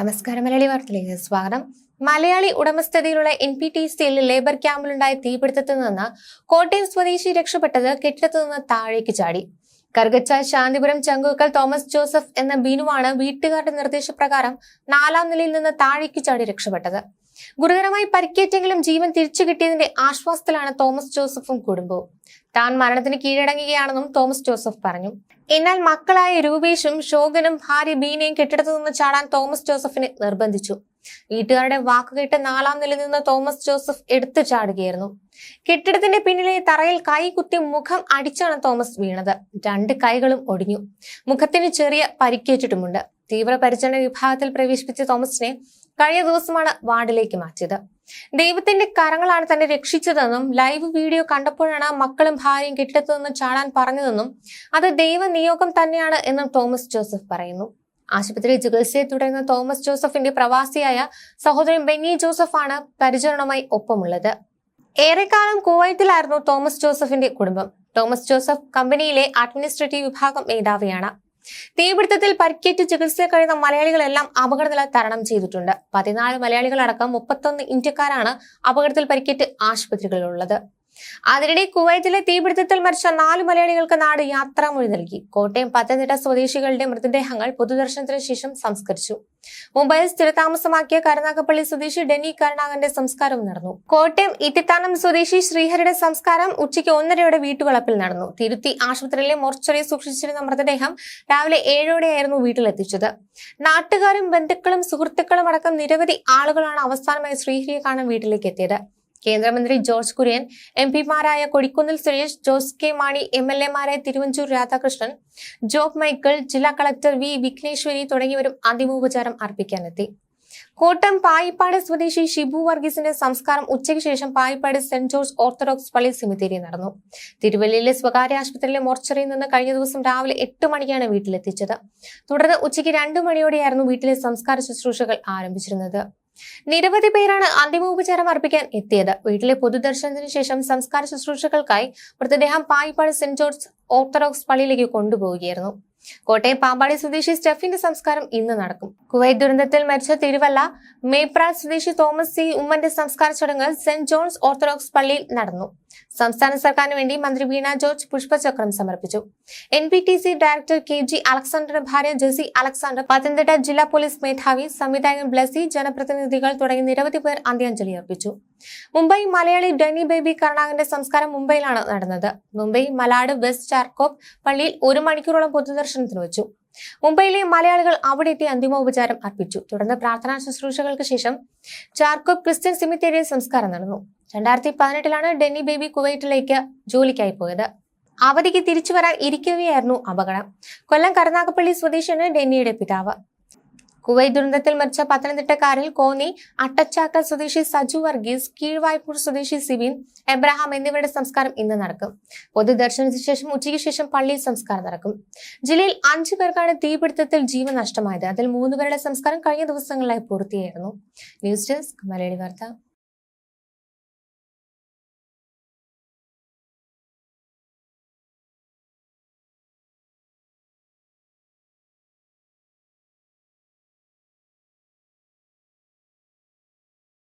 നമസ്കാരം മലയാളി വാർത്തയിലേക്ക് സ്വാഗതം. മലയാളി ഉടമസ്ഥതയിലുള്ള എൻ പി ടി സിയിൽ ലേബർ ക്യാമ്പിലുണ്ടായ തീപിടുത്തത്തിൽ നിന്ന് കോട്ടയം സ്വദേശി രക്ഷപ്പെട്ടത് കെട്ടിടത്തു നിന്ന് താഴേക്ക് ചാടി. കറുകച്ച ശാന്തിപുരം ചങ്കുക്കൽ തോമസ് ജോസഫ് എന്ന ബീനുവാണ് വീട്ടുകാരുടെ നിർദ്ദേശപ്രകാരം നാലാം നിലയിൽ നിന്ന് താഴേക്ക് ചാടി രക്ഷപ്പെട്ടത്. ഗുരുതരമായി പരിക്കേറ്റെങ്കിലും ജീവൻ തിരിച്ചു കിട്ടിയതിന്റെ ആശ്വാസത്തിലാണ് തോമസ് ജോസഫും കുടുംബവും. താൻ മരണത്തിന് കീഴടങ്ങുകയാണെന്നും തോമസ് ജോസഫ് പറഞ്ഞു. എന്നാൽ മക്കളായ രൂപേഷും ശോകനും ഭാര്യ ബീനയും കെട്ടിടത്തു നിന്ന് ചാടാൻ തോമസ് ജോസഫിനെ നിർബന്ധിച്ചു. വീട്ടുകാരുടെ വാക്കുകേട്ട് നാലാം നിലയിൽ നിന്ന് തോമസ് ജോസഫ് എടുത്തു ചാടുകയായിരുന്നു. കെട്ടിടത്തിന്റെ പിന്നിലെ തറയിൽ കൈ കുത്തി മുഖം അടിച്ചാണ് തോമസ് വീണത്. രണ്ട് കൈകളും ഒടിഞ്ഞു. മുഖത്തിന് ചെറിയ പരിക്കേറ്റിട്ടുമുണ്ട്. തീവ്രപരിചരണ വിഭാഗത്തിൽ പ്രവേശിപ്പിച്ച തോമസിനെ കഴിഞ്ഞ ദിവസമാണ് വാർഡിലേക്ക് മാറ്റിയത്. ദൈവത്തിന്റെ കരങ്ങളാണ് തന്നെ രക്ഷിച്ചതെന്നും ലൈവ് വീഡിയോ കണ്ടപ്പോഴാണ് മക്കളും ഭാര്യയും കെട്ടിടത്തു നിന്ന് ചാടാൻ പറഞ്ഞതെന്നും അത് ദൈവ നിയോഗം തന്നെയാണ് എന്നും തോമസ് ജോസഫ് പറയുന്നു. ആശുപത്രിയിൽ ചികിത്സയെ തുടരുന്ന തോമസ് ജോസഫിന്റെ പ്രവാസിയായ സഹോദരൻ ബെന്നി ജോസഫാണ് പരിചരണമായി ഒപ്പമുള്ളത്. ഏറെക്കാലം കുവൈത്തിലായിരുന്നു തോമസ് ജോസഫിന്റെ കുടുംബം. തോമസ് ജോസഫ് കമ്പനിയിലെ അഡ്മിനിസ്ട്രേറ്റീവ് വിഭാഗം മേധാവിയാണ്. തീപിടുത്തത്തിൽ പരിക്കേറ്റ് ചികിത്സ കഴിയുന്ന മലയാളികളെല്ലാം അപകടനില തരണം ചെയ്തിട്ടുണ്ട്. പതിനാല് മലയാളികളടക്കം മുപ്പത്തൊന്ന് ഇന്ത്യക്കാരാണ് അപകടത്തിൽ പരിക്കേറ്റ് ആശുപത്രികളിലുള്ളത്. അതിനിടെ കുവൈത്തിലെ തീപിടുത്തത്തിൽ മരിച്ച നാല് മലയാളികൾക്ക് നാട് യാത്രാമൊഴി നൽകി. കോട്ടയം പത്തനംതിട്ട സ്വദേശികളുടെ മൃതദേഹങ്ങൾ പൊതുദർശനത്തിന് ശേഷം സംസ്കരിച്ചു. മുംബൈയിൽ സ്ഥിരതാമസമാക്കിയ കരുനാഗപ്പള്ളി സ്വദേശി ഡെന്നി കരുണാകന്റെ സംസ്കാരം നടന്നു. കോട്ടയം ഇത്തിത്താനം സ്വദേശി ശ്രീഹരിയുടെ സംസ്കാരം ഉച്ചയ്ക്ക് ഒന്നരയോടെ വീട്ടുവളപ്പിൽ നടന്നു. തിരുത്തി ആശുപത്രിയിലെ മോർച്ചറി സൂക്ഷിച്ചിരുന്ന മൃതദേഹം രാവിലെ ഏഴോടെയായിരുന്നു വീട്ടിലെത്തിച്ചത്. നാട്ടുകാരും ബന്ധുക്കളും സുഹൃത്തുക്കളും അടക്കം നിരവധി ആളുകളാണ് അവസാനമായി ശ്രീഹരിയെ കാണാൻ വീട്ടിലേക്ക് എത്തിയത്. കേന്ദ്രമന്ത്രി George Kurian M പിമാരായ Kodikunnil Suresh Jose K Mani M L എമാരായ Thiruvanchoor Radhakrishnan job Michael ജില്ലാ കളക്ടർ വി വിഘ്നേശ്വരി തുടങ്ങിയവരും അന്തിമോപചാരം അർപ്പിക്കാനെത്തി. കോട്ടം പായിപ്പാട് സ്വദേശി ഷിബു വർഗീസിന്റെ സംസ്കാരം ഉച്ചയ്ക്ക് ശേഷം പായിപ്പാട് സെന്റ് ജോർജ് ഓർത്തഡോക്സ് പള്ളി സെമിത്തേരി നടന്നു. തിരുവല്ലയിലെ സ്വകാര്യ ആശുപത്രിയിലെ മോർച്ചറിയിൽ നിന്ന് കഴിഞ്ഞ ദിവസം രാവിലെ എട്ട് മണിക്കാണ് വീട്ടിലെത്തിച്ചത്. തുടർന്ന് ഉച്ചയ്ക്ക് രണ്ടു മണിയോടെയായിരുന്നു വീട്ടിലെ സംസ്കാര ശുശ്രൂഷകൾ ആരംഭിച്ചിരുന്നത്. നിരവധി പേരാണ് അന്തിമോപചാരം അർപ്പിക്കാൻ എത്തിയത്. വീട്ടിലെ പൊതുദർശനത്തിന് ശേഷം സംസ്കാര ശുശ്രൂഷകൾക്കായി മൃതദേഹം പായിപ്പാട് സെന്റ് ജോർജ് ഓർത്തഡോക്സ് പള്ളിയിലേക്ക് കൊണ്ടുപോവുകയായിരുന്നു. കോട്ടയം പാമ്പാടി സ്വദേശി സ്റ്റെഫിന്റെ സംസ്കാരം ഇന്ന് നടക്കും. കുവൈറ്റ് ദുരന്തത്തിൽ മരിച്ച തിരുവല്ല മേപ്രാൽ സ്വദേശി തോമസ് സി. ഉമ്മന്റെ സംസ്കാര ചടങ്ങ് സെന്റ് ജോൺസ് ഓർത്തഡോക്സ് പള്ളിയിൽ നടന്നു. സംസ്ഥാന സർക്കാരിന് വേണ്ടി മന്ത്രി വീണ ജോർജ് പുഷ്പചക്രം സമർപ്പിച്ചു. N P T C director K G അലക്സാണ്ടറുടെ ഭാര്യ ജെസി അലക്സാണ്ടർ പത്തനംതിട്ട ജില്ലാ പോലീസ് മേധാവി സംവിധായകൻ ബ്ലസി ജനപ്രതിനിധികൾ തുടങ്ങി നിരവധി പേർ അന്ത്യാഞ്ജലി അർപ്പിച്ചു. മുംബൈ മലയാളി ഡെനി ബേബി കർണാകന്റെ സംസ്കാരം മുംബൈയിലാണ് നടന്നത്. മുംബൈ മലാട് വെസ്റ്റ് ചാർക്കോപ്പ് പള്ളിയിൽ ഒരു മണിക്കൂറോളം പൊതുദർശനത്തിന് വെച്ചു. മുംബൈയിലെ മലയാളികൾ അവിടെ എത്തി അന്തിമോപചാരം അർപ്പിച്ചു. തുടർന്ന് പ്രാർത്ഥനാ ശുശ്രൂഷകൾക്ക് ശേഷം ചാർക്കോപ്പ് ക്രിസ്ത്യൻ സിമിത്തേരിയിൽ സംസ്കാരം നടന്നു. രണ്ടായിരത്തി പതിനെട്ടിലാണ് ഡെന്നി ബേബി കുവൈറ്റിലേക്ക് ജോലിക്കായി പോയത്. അവധിക്ക് തിരിച്ചു വരാൻ ഇരിക്കുകയായിരുന്നു അപകടം. കൊല്ലം കരുനാഗപ്പള്ളി സ്വദേശിയാണ് ഡെന്നിയുടെ പിതാവ്. കുവൈറ്റ് ദുരന്തത്തിൽ മരിച്ച പത്തനംതിട്ടക്കാരിൽ കോന്നി അട്ടച്ചാക്കൽ സ്വദേശി സജു വർഗീസ് കീഴ്വായ്പൂർ സ്വദേശി സിബിൻ എബ്രഹാം എന്നിവരുടെ സംസ്കാരം ഇന്ന് നടക്കും. പൊതുദർശനത്തിന് ശേഷം ഉച്ചയ്ക്ക് ശേഷം പള്ളിയിൽ സംസ്കാരം നടക്കും. ജില്ലയിൽ അഞ്ചു പേർക്കാണ് തീപിടുത്തത്തിൽ ജീവൻ നഷ്ടമായത് അതിൽ മൂന്നുപേരുടെ സംസ്കാരം കഴിഞ്ഞ ദിവസങ്ങളിലായി പൂർത്തിയായിരുന്നു. ന്യൂസ് ഡെസ്ക് മലയാളി വാർത്ത.